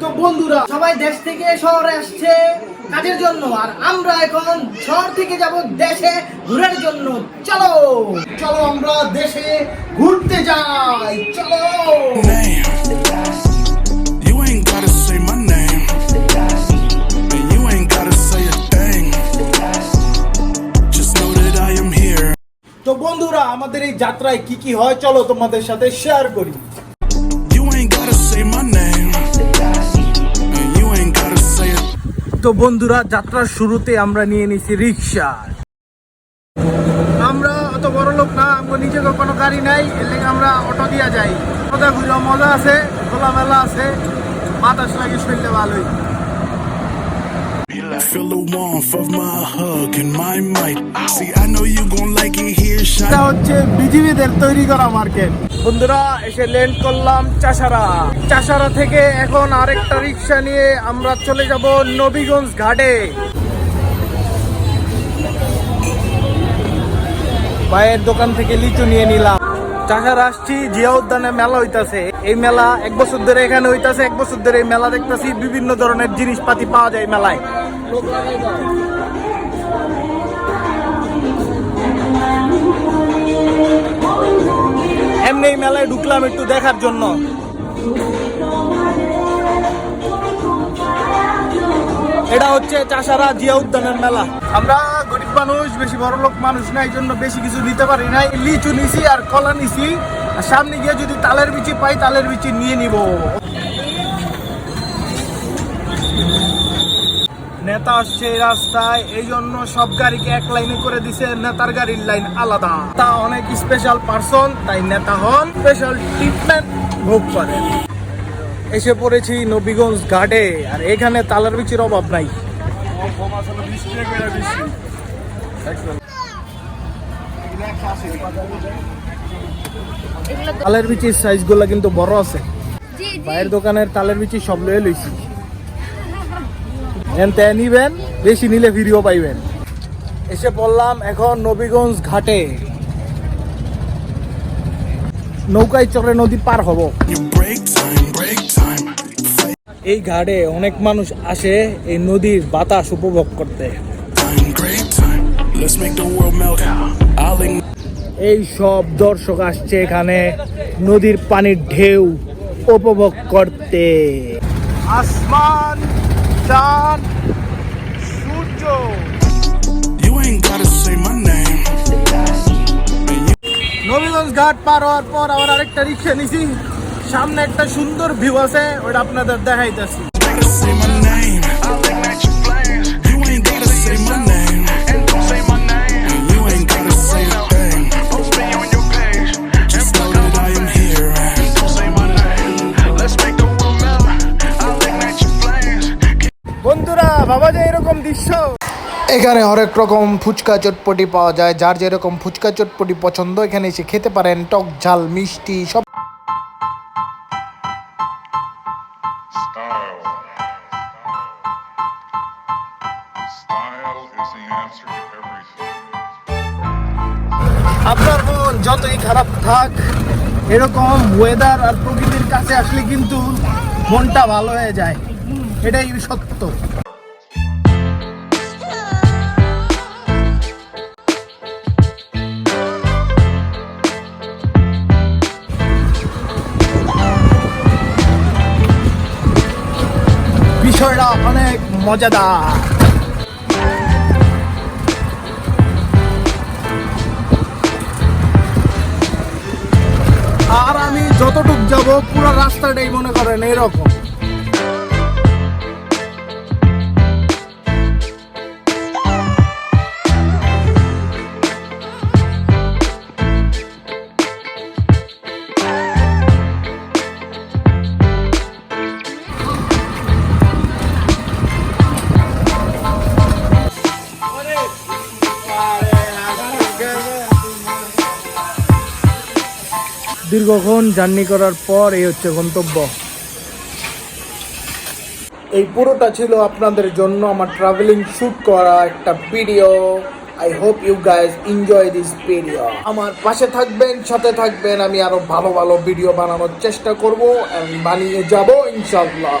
তো বন্ধুরা সবাই দেশ থেকে শহরে আসছে কাজের জন্য আর আমরা এখন শহর থেকে যাব দেশে ঘোরার জন্য। চলো চলো আমরা দেশে ঘুরতে যাই চলো. তো বন্ধুরা আমাদের এই যাত্রায় কি কি হয় চলো তোমাদের সাথে শেয়ার করি। তো বন্ধুরা, যাত্রার শুরুতে আমরা নিয়ে নিছি রিক্সা আমরা অত বড় লোক না, আমরা নিজে কোনো গাড়ি নাই এলে আমরা অটো দিয়া যাই। মজা আছে মজা আছে, খোলামেলা আছে, বাতাস লাগে শুনতে ভালোই। এটা shine. হচ্ছে বিজিবিদের তৈরি করা মার্কেট। বন্ধুরা এসে ল্যান্ড করলাম চাষারা। চাষারা থেকে এখন আরেকটা রিক্সা নিয়ে আমরা চলে যাব নবীগঞ্জ ঘাটে। ভাইয়ের দোকান থেকে লিচু নিয়ে নিলাম। চাষার আসছি জিয়া উদ্যানে মেলা হইতাছে। এই মেলা এক বছর ধরে এখানে হইতাছে এক বছর ধরে এই মেলা দেখতাছি বিভিন্ন ধরনের জিনিসপাতি পাওয়া যায় মেলায়। এমনি মেলায় ঢুকলাম একটু দেখার জন্য। এটা হচ্ছে চাষারা জিয়া উদ্যানের মেলা। আমরা গরিব মানুষ, বেশি বড় লোক মানুষ না এই জন্য বেশি কিছু নিতে পারি নাই। লিচু নিছি আর কলা নিছি। সামনে গিয়ে যদি তালের বিচি পাই, তালের বিচি নিয়ে নিব। নেতা আসছে এই রাস্তায় এই জন্য সব গাড়িকে এক লাইনে করে দিছে নেতার গাড়ির লাইন আলাদা। তা অনেক স্পেশাল পার্সন তাই নেতা হন স্পেশাল ট্রিটমেন্ট ভোগ করেন এসে পড়েছি নবীগঞ্জ ঘাটে আর এখানে তালার বিচির অভাব নাই। তালের বিচির সাইজগুলো কিন্তু বড় আছে। ভাইয়ের দোকানের তালের বিচি সব লয়ে লইছি। এনতে নিবেন বেশি নিলে ভিডিও পাইবেন এসে পড়লাম এখন নবীগঞ্জ ঘাটে নৌকায় চড়ে নদী পার হব. এই ঘাটে অনেক মানুষ আসে এই নদীর বাতাস উপভোগ করতে. এই সব দর্শক আসছে এখানে নদীর পানির ঢেউ উপভোগ করতে আসমান চাঁদ সূর্য You ain't gotta say my name. And you Nabiganj ঘাট পার হওয়ার পর আবার আরেকটা রিক্সা নিছি। সামনে একটা সুন্দর ভিউ আছে ওটা আপনাদের দেখাইতেছি। বাবা যে এরকম দৃশ্য। এখানে হরেক রকম ফুচকা চটপটি পাওয়া যায়। যার যেরকম ফুচকা চটপটি পছন্দ এখানে এসে খেতে পারেন টক ঝাল মিষ্টি সব. আপনার মন যতই খারাপ থাক এরকম ওয়েদার আর প্রকৃতির কাছে আসলে কিন্তু মনটা ভালো হয়ে যায়। এটাই সত্য। বিষয়টা অনেক মজাদার। আর আমি যতটুক যাব পুরো রাস্তাটাই মনে করেন এরকম। দীর্ঘক্ষণ জার্নি করার পর এই হচ্ছে গন্তব্য। এই পুরোটা ছিল আপনাদের জন্য আমার ট্রাভেলিং শ্যুট করা একটা video I hope you guys enjoy this video আমার পাশে থাকবেন, সাথে থাকবেন, আমি আরও ভালো ভালো ভিডিও বানানোর চেষ্টা করব বানিয়ে যাব ইনশাল্লাহ